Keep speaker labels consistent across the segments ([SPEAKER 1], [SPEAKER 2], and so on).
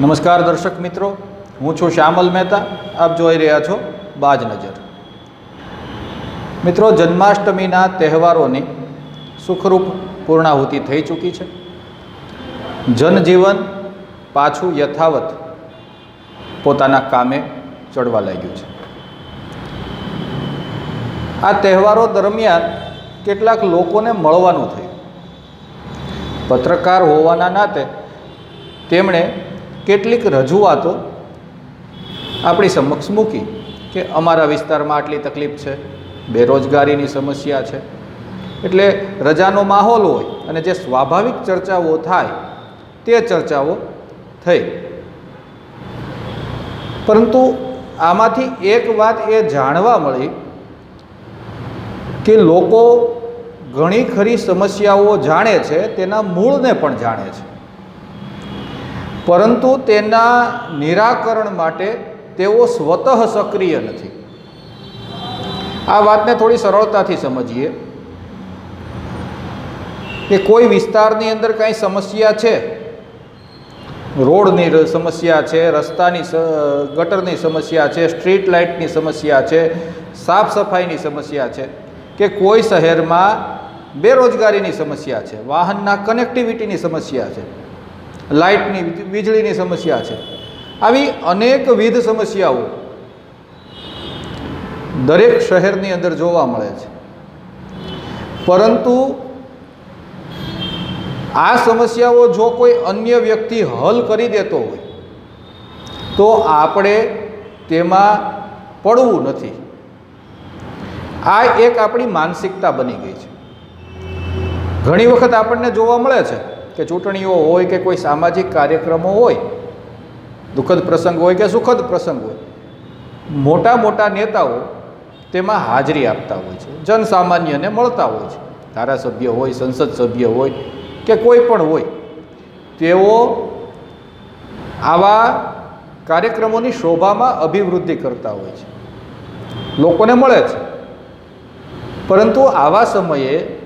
[SPEAKER 1] નમસ્કાર દર્શક મિત્રો, હું છું શ્યામલ મહેતા, આપ જોઈ રહ્યા છો બાજ નજર. મિત્રો, જન્માષ્ટમીના તહેવારોની સુખરૂપ પૂર્ણાહુતિ થઈ ચૂકી છે. જનજીવન પાછું યથાવત પોતાના કામે ચડવા લાગ્યું છે. આ તહેવારો દરમિયાન કેટલાક લોકોને મળવાનું થયું. પત્રકાર હોવાના નાતે તેમણે કેટલીક રજૂઆતો આપણી સમક્ષ મૂકી કે અમારા વિસ્તારમાં આટલી તકલીફ છે, બેરોજગારીની સમસ્યા છે. એટલે રજાનો માહોલ હોય અને જે સ્વાભાવિક ચર્ચાઓ થાય, તે ચર્ચાઓ થઈ. પરંતુ આમાંથી એક વાત એ જાણવા મળી કે લોકો ઘણી ખરી સમસ્યાઓ જાણે છે, તેના મૂળને પણ જાણે છે. પરંતુ તેના નિરાકરણ માટે તેઓ સ્વતઃ સક્રિય નથી. આ વાતને થોડી સરળતાથી સમજીએ. કે કોઈ વિસ્તારની અંદર કાંઈ સમસ્યા છે? રોડની સમસ્યા છે, રસ્તાની ગટરની સમસ્યા છે, સ્ટ્રીટ લાઇટની સમસ્યા છે, સાફ સફાઈની સમસ્યા છે, કે કોઈ શહેરમાં બેરોજગારીની સમસ્યા છે, વાહનના કનેક્ટિવિટીની સમસ્યા છે. લાઇટની વીજળીની સમસ્યા છે. આવી અનેકવિધ સમસ્યાઓ દરેક શહેરની અંદર જોવા મળે છે. પરંતુ આ સમસ્યાઓ જો કોઈ અન્ય વ્યક્તિ હલ કરી દેતો હોય, તો આપણે તેમાં પડવું નથી. આ એક આપણી માનસિકતા બની ગઈ છે. ઘણી વખત આપણને જોવા મળે છે કે ચૂંટણીઓ હોય કે કોઈ સામાજિક કાર્યક્રમો હોય, દુઃખદ પ્રસંગ હોય કે સુખદ પ્રસંગ હોય, મોટા મોટા નેતાઓ તેમાં હાજરી આપતા હોય છે, જનસામાન્યને મળતા હોય છે. ધારાસભ્ય હોય, સંસદ સભ્ય હોય કે કોઈ પણ હોય, તેઓ આવા કાર્યક્રમોની શોભામાં અભિવૃદ્ધિ કરતા હોય છે. લોકોને મળે છે. પરંતુ આવા સમયે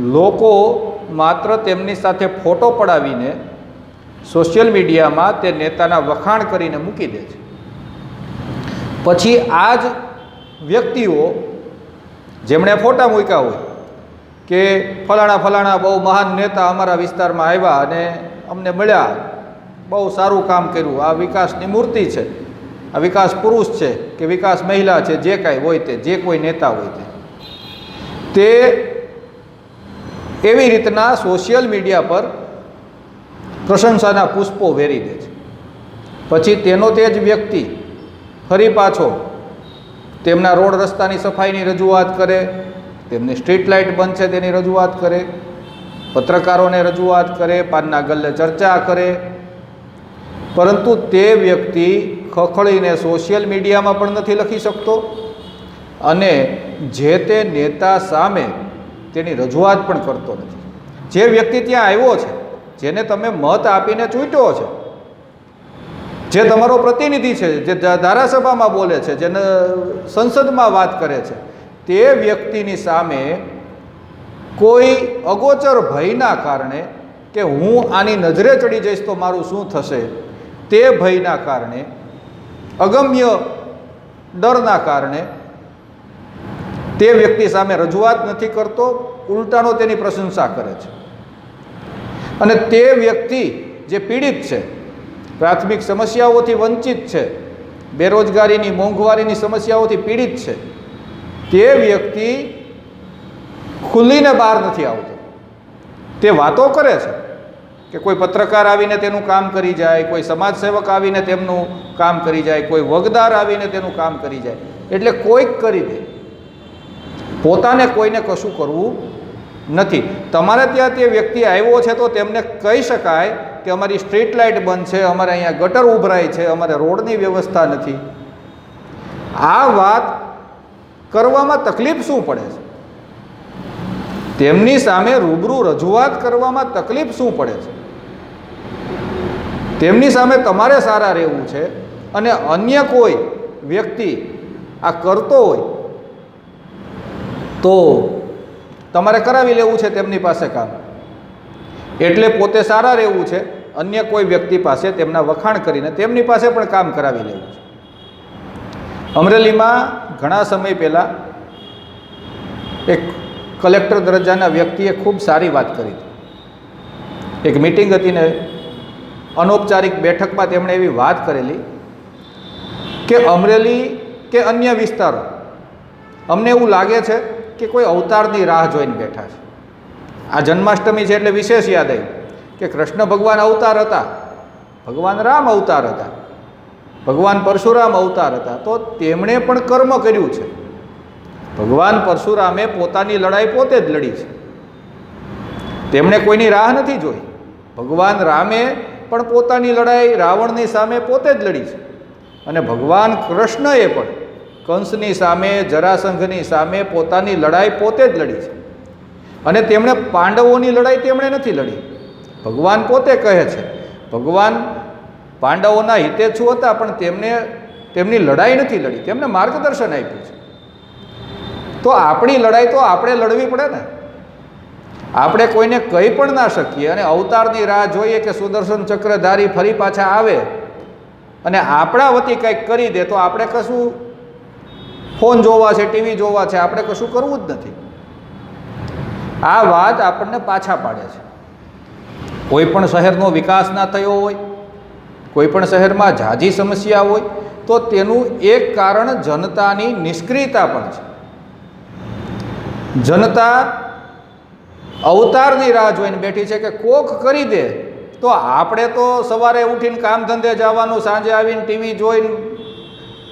[SPEAKER 1] લોકો માત્ર તેમની સાથે ફોટો પડાવીને સોશિયલ મીડિયામાં તે નેતાના વખાણ કરીને મૂકી દે છે. પછી આ જ વ્યક્તિઓ જેમણે ફોટા મૂક્યા હોય કે ફલાણા ફલાણા બહુ મહાન નેતા અમારા વિસ્તારમાં આવ્યા અને અમને મળ્યા, બહુ સારું કામ કર્યું. આ વિકાસની મૂર્તિ છે. આ વિકાસ પુરુષ છે કે વિકાસ મહિલા છે, જે કાંઈ હોય તે, જે કોઈ નેતા હોય તે. એવી રીતના સોશિયલ મીડિયા પર પ્રશંસાના પુષ્પો વેરી દે છે. પછી તેનો તે જ વ્યક્તિ ફરી પાછો તેમના રોડ રસ્તાની સફાઈની રજૂઆત કરે, તેમની સ્ટ્રીટ લાઇટ બંધ છે તેની રજૂઆત કરે, પત્રકારોને રજૂઆત કરે, પાનના ગલ્લે ચર્ચા કરે. પરંતુ તે વ્યક્તિ ખખડીને સોશિયલ મીડિયામાં પણ નથી લખી શકતો અને જે તે નેતા સામે તેની રજૂઆત પણ કરતો નથી. જે વ્યક્તિ ત્યાં આવ્યો છે, જેને તમે મત આપીને ચૂંટ્યો છે, જે તમારો પ્રતિનિધિ છે, જે ધારાસભામાં બોલે છે, જેને સંસદમાં વાત કરે છે, તે વ્યક્તિની સામે કોઈ અગોચર ભયના કારણે કે હું આની નજરે ચડી જઈશ તો મારું શું થશે, તે ભયના કારણે, અગમ્ય ડરના કારણે તે વ્યક્તિ સામે રજૂઆત નથી કરતો, ઉલટાનો તેની પ્રશંસા કરે છે. અને તે વ્યક્તિ જે પીડિત છે, પ્રાથમિક સમસ્યાઓથી વંચિત છે, બેરોજગારીની, મોંઘવારીની સમસ્યાઓથી પીડિત છે, તે વ્યક્તિ ખુલ્લીને બહાર નથી આવતો. તે વાતો કરે છે કે કોઈ પત્રકાર આવીને તેનું કામ કરી જાય, કોઈ સમાજસેવક આવીને તેમનું કામ કરી જાય, કોઈ વગદાર આવીને તેનું કામ કરી જાય. એટલે કોઈક કરી દે. પોતાને કોઈને કશું કરવું નથી. તમારે ત્યાં તે વ્યક્તિ આવ્યો છે તો તેમને કહી શકાય કે અમારી સ્ટ્રીટ લાઇટ બંધ છે, અમારે અહીંયા ગટર ઉભરાય છે, અમારે રોડની વ્યવસ્થા નથી. આ વાત કરવામાં તકલીફ શું પડે છે? તેમની સામે રૂબરૂ રજૂઆત કરવામાં તકલીફ શું પડે છે? તેમની સામે તમારે સારા રહેવું છે અને અન્ય કોઈ વ્યક્તિ આ કરતો હોય તો તમારે કરાવી લેવું છે તેમની પાસે કામ. એટલે પોતે સારા રહેવું છે, અન્ય કોઈ વ્યક્તિ પાસે તેમના વખાણ કરીને તેમની પાસે પણ કામ કરાવી લેવું છે. અમરેલીમાં ઘણા સમય પહેલાં એક કલેક્ટર દરજ્જાના વ્યક્તિએ ખૂબ સારી વાત કરી. હતી એક મિટિંગ હતી ને અનૌપચારિક બેઠકમાં તેમણે એવી વાત કરેલી કે અમરેલી કે અન્ય વિસ્તારો, અમને એવું લાગે છે કે કોઈ અવતારની રાહ જોઈને બેઠા છે. આ જન્માષ્ટમી છે એટલે વિશેષ યાદ આવ્યું કે કૃષ્ણ ભગવાન અવતાર હતા. ભગવાન રામ અવતાર હતા. ભગવાન પરશુરામ અવતાર હતા. તો તેમણે પણ કર્મ કર્યું છે. ભગવાન પરશુરામે પોતાની લડાઈ પોતે જ લડી છે. તેમણે કોઈની રાહ નથી જોઈ. ભગવાન રામે પણ પોતાની લડાઈ રાવણની સામે પોતે જ લડી છે. અને ભગવાન કૃષ્ણએ પણ કંસની સામે, જરાસંઘની સામે પોતાની લડાઈ પોતે જ લડી છે. અને તેમણે પાંડવોની લડાઈ તેમણે નથી લડી. ભગવાન પોતે કહે છે, ભગવાન, પાંડવોના હિતેચ્છુ હતા, પણ તેમને, તેમની લડાઈ નથી લડી. તેમને માર્ગદર્શન આપ્યું છે. તો આપણી લડાઈ તો આપણે લડવી પડે ને. આપણે કોઈને કહી પણ ના શકીએ અને અવતારની રાહ જોઈએ કે સુદર્શન ચક્રધારી ફરી પાછા આવે અને આપણા વતી કંઈક કરી દે તો આપણે કશું ફોન જોવા છે, ટીવી જોવા છે, આપણે કશું કરવું જ નથી. આ વાત આપણને પાછા પાડે છે. કોઈ પણ શહેરનો વિકાસ ના થયો હોય, કોઈ પણ શહેરમાં ઝાઝી સમસ્યા હોય, તો તેનું એક કારણ જનતાની નિષ્ક્રિયતા પણ છે. જનતા અવતારની રાહ જોઈને બેઠી છે કે કોક કરી દે, તો આપણે તો સવારે ઉઠીને કામ ધંધે જવાનું, સાંજે આવીને ટીવી જોઈને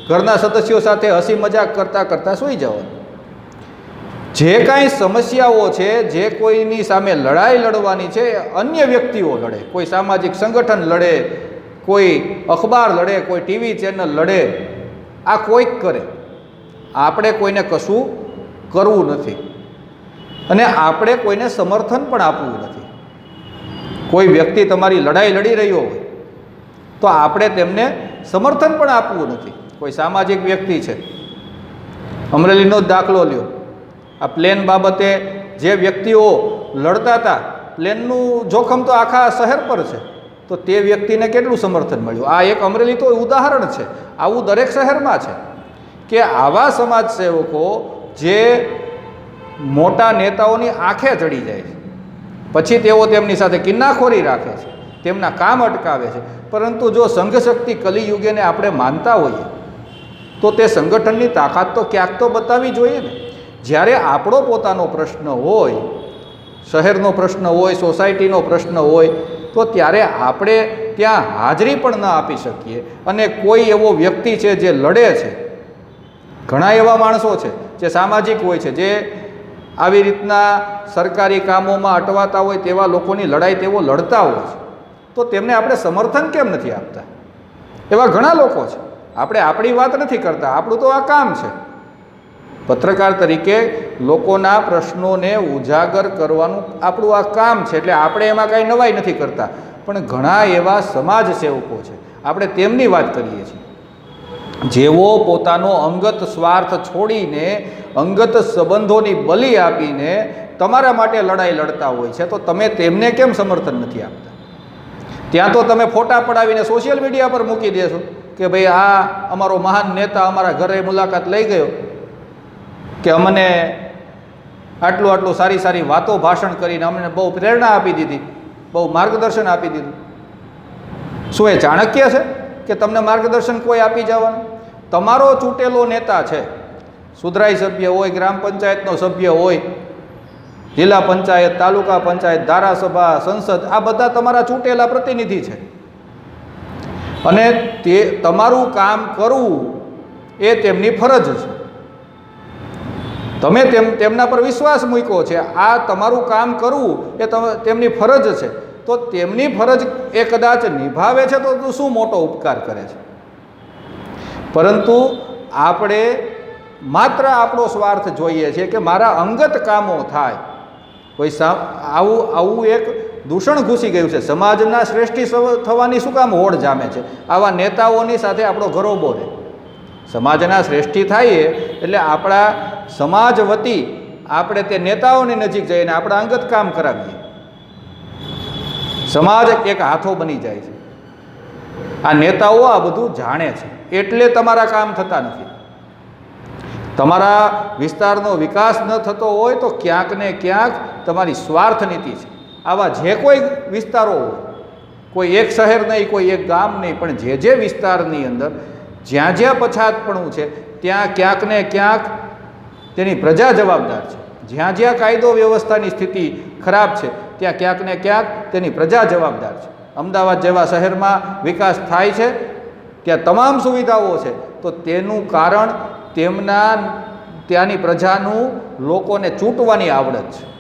[SPEAKER 1] ઘરના સદસ્યો સાથે હસી મજાક કરતાં કરતાં સૂઈ જવાનું જે કાંઈ સમસ્યાઓ છે, જે કોઈની સામે લડાઈ લડવાની છે, અન્ય વ્યક્તિઓ લડે, કોઈ સામાજિક સંગઠન લડે, કોઈ અખબાર લડે, કોઈ ટીવી ચેનલ લડે, આ કોઈક કરે. આપણે કોઈને કશું કરવું નથી. અને આપણે કોઈને સમર્થન પણ આપવું નથી. કોઈ વ્યક્તિ તમારી લડાઈ લડી રહ્યો હોય, તો આપણે તેમને સમર્થન પણ આપવું નથી. કોઈ સામાજિક વ્યક્તિ છે. અમરેલીનો જ દાખલો લ્યો. આ પ્લેન બાબતે જે વ્યક્તિઓ લડતા હતા, પ્લેનનું જોખમ તો આખા શહેર પર છે. તો તે વ્યક્તિને કેટલું સમર્થન મળ્યું? આ એક અમરેલી તો ઉદાહરણ છે. આવું દરેક શહેરમાં છે કે આવા સમાજ સેવકો જે મોટા નેતાઓની આંખે ચડી જાય છે. પછી તેઓ તેમની સાથે કિન્નાખોરી રાખે છે. તેમના કામ અટકાવે છે. પરંતુ જો સંઘશક્તિ કલિયુગેને આપણે માનતા હોઈએ તો તે સંગઠનની તાકાત તો ક્યાંક તો બતાવવી જોઈએ ને. જ્યારે આપણો પોતાનો પ્રશ્ન હોય, શહેરનો પ્રશ્ન હોય, સોસાયટીનો પ્રશ્ન હોય, તો ત્યારે આપણે ત્યાં હાજરી પણ ન આપી શકીએ. અને કોઈ એવો વ્યક્તિ છે જે લડે છે, ઘણા એવા માણસો છે જે સામાજિક હોય છે, જે આવી રીતના સરકારી કામોમાં અટવાતા હોય તેવા લોકોની લડાઈ તેઓ લડતા હોય છે. તો તેમને આપણે સમર્થન કેમ નથી આપતા? એવા ઘણા લોકો છે. આપણે આપણી વાત નથી કરતા, આપણું તો આ કામ છે. પત્રકાર તરીકે લોકોના પ્રશ્નોને ઉજાગર કરવાનું આપણું આ કામ છે, એટલે આપણે એમાં કાંઈ નવાઈ નથી કરતા. પણ ઘણા એવા સમાજ સેવકો છે, આપણે તેમની વાત કરીએ છીએ. જેઓ પોતાનો અંગત સ્વાર્થ છોડીને, અંગત સંબંધોની બલિ આપીને તમારા માટે લડાઈ લડતા હોય છે, તો તમે તેમને કેમ સમર્થન નથી આપતા? ત્યાં તો તમે ફોટા પડાવીને સોશિયલ મીડિયા પર મૂકી દેશો. કે ભાઈ આ અમારો મહાન નેતા અમારા ઘરે મુલાકાત લઈ ગયો કે અમને આટલું આટલું સારી સારી વાતો ભાષણ કરીને અમને બહુ પ્રેરણા આપી દીધી, બહુ માર્ગદર્શન આપી દીધું. શું એ ચાણક્ય છે કે તમને માર્ગદર્શન કોઈ આપી જવાનું? તમારો ચૂંટેલો નેતા છે. સુધરાઈ સભ્ય હોય, ગ્રામ પંચાયતનો સભ્ય હોય, જિલ્લા પંચાયત, તાલુકા પંચાયત, ધારાસભા, સંસદ, આ બધા તમારા ચૂંટેલા પ્રતિનિધિ છે. અને તે તમારું કામ કરવું એ તેમની ફરજ છે. તમે તેમ, તેમના પર વિશ્વાસ મૂક્યો છે, આ તમારું કામ કરવું એ તમે, તેમની ફરજ છે. તો તેમની ફરજ એ કદાચ નિભાવે છે તો શું મોટો ઉપકાર કરે છે? પરંતુ આપણે માત્ર આપણો સ્વાર્થ જોઈએ છે કે મારા અંગત કામો થાય. કોઈ આવું આવું એક દૂષણ ઘૂસી ગયું છે. સમાજના શ્રેષ્ઠી થવાની શું કામ? હોડ જામે છે. આવા નેતાઓની સાથે આપણો ગરોબો રહે સમાજના શ્રેષ્ઠી થાય એટલે આપણા સમાજ વતી આપણે તે નેતાઓની નજીક જઈને આપણા અંગત કામ કરાવીએ. સમાજ એક હાથો બની જાય છે. આ નેતાઓ આ બધું જાણે છે. એટલે તમારા કામ થતા નથી. તમારા વિસ્તારનો વિકાસ ન થતો હોય તો ક્યાંક ને ક્યાંક તમારી સ્વાર્થ નીતિ છે. આવા જે કોઈ વિસ્તારો કોઈ એક શહેર નહીં, કોઈ એક ગામ નહીં, પણ જે જે વિસ્તારની અંદર જ્યાં જ્યાં પછાતપણું છે, ત્યાં ક્યાંક ને ક્યાંક તેની પ્રજા જવાબદાર છે. જ્યાં જ્યાં કાયદો વ્યવસ્થાની સ્થિતિ ખરાબ છે, ત્યાં ક્યાંક ને ક્યાંક તેની પ્રજા જવાબદાર છે. અમદાવાદ જેવા શહેરમાં વિકાસ થાય છે, ત્યાં તમામ સુવિધાઓ છે, તો તેનું કારણ તેમના, ત્યાંની પ્રજાનું લોકોને ચૂંટવાની આવડત છે.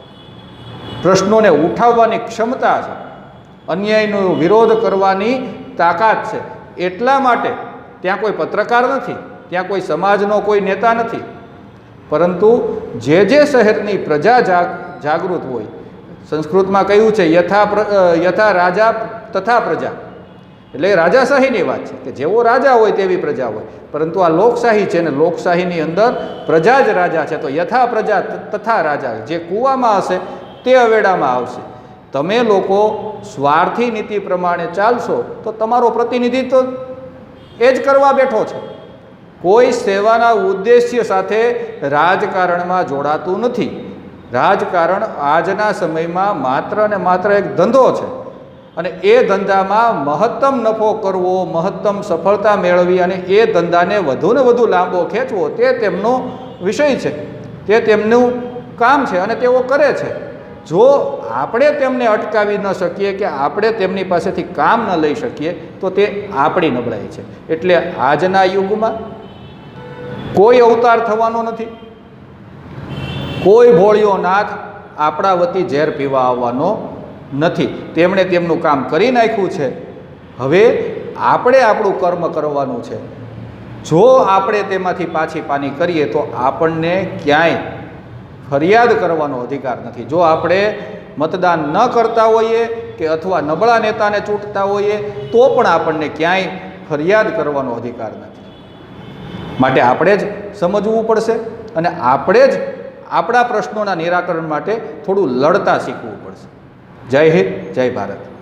[SPEAKER 1] પ્રશ્નોને ઉઠાવવાની ક્ષમતા છે. અન્યાયનો વિરોધ કરવાની તાકાત છે. એટલા માટે ત્યાં કોઈ પત્રકાર નથી, ત્યાં કોઈ સમાજનો કોઈ નેતા નથી. પરંતુ જે જે શહેરની પ્રજા જાગ, જાગૃત હોય, સંસ્કૃતમાં કહ્યું છે, યથા યથા રાજા તથા પ્રજા. એટલે રાજાશાહીની વાત છે કે જેવો રાજા હોય તેવી પ્રજા હોય. પરંતુ આ લોકશાહી છે ને લોકશાહીની અંદર પ્રજા જ રાજા છે. તો યથા પ્રજા તથા રાજા, જે કૂવામાં હશે તે અવેડામાં આવશે. તમે લોકો સ્વાર્થી નીતિ પ્રમાણે ચાલશો તો તમારો પ્રતિનિધિત્વ એ જ કરવા બેઠો છે. કોઈ સેવાના ઉદ્દેશ્ય સાથે રાજકારણમાં જોડાતું નથી. રાજકારણ આજના સમયમાં માત્ર ને માત્ર એક ધંધો છે અને એ ધંધામાં મહત્તમ નફો કરવો, મહત્તમ સફળતા મેળવી અને એ ધંધાને વધુને વધુ લાંબો ખેંચવો તે તેમનો વિષય છે. તે તેમનું કામ છે અને તેઓ કરે છે. જો આપણે તેમને અટકાવી ન શકીએ કે આપણે તેમની પાસેથી કામ ન લઈ શકીએ, તો તે આપણી નબળાઈ છે. એટલે આજના યુગમાં કોઈ અવતાર થવાનો નથી. કોઈ ભોળિયો નાથ આપણા વતી ઝેર પીવા આવવાનો નથી. તેમણે તેમનું કામ કરી નાખ્યું છે. હવે આપણે આપણું કર્મ કરવાનું છે. જો આપણે તેમાંથી પાછી પાની કરીએ, તો આપણને ક્યાંય ફરિયાદ કરવાનો અધિકાર નથી. જો આપણે મતદાન ન કરતા હોઈએ કે અથવા નબળા નેતાને ચૂંટતા હોઈએ, તો પણ આપણને ક્યાંય ફરિયાદ કરવાનો અધિકાર નથી. માટે આપણે જ સમજવું પડશે અને આપણે જ આપણા પ્રશ્નોના નિરાકરણ માટે થોડું લડતા શીખવું પડશે. જય હિન્દ, જય ભારત.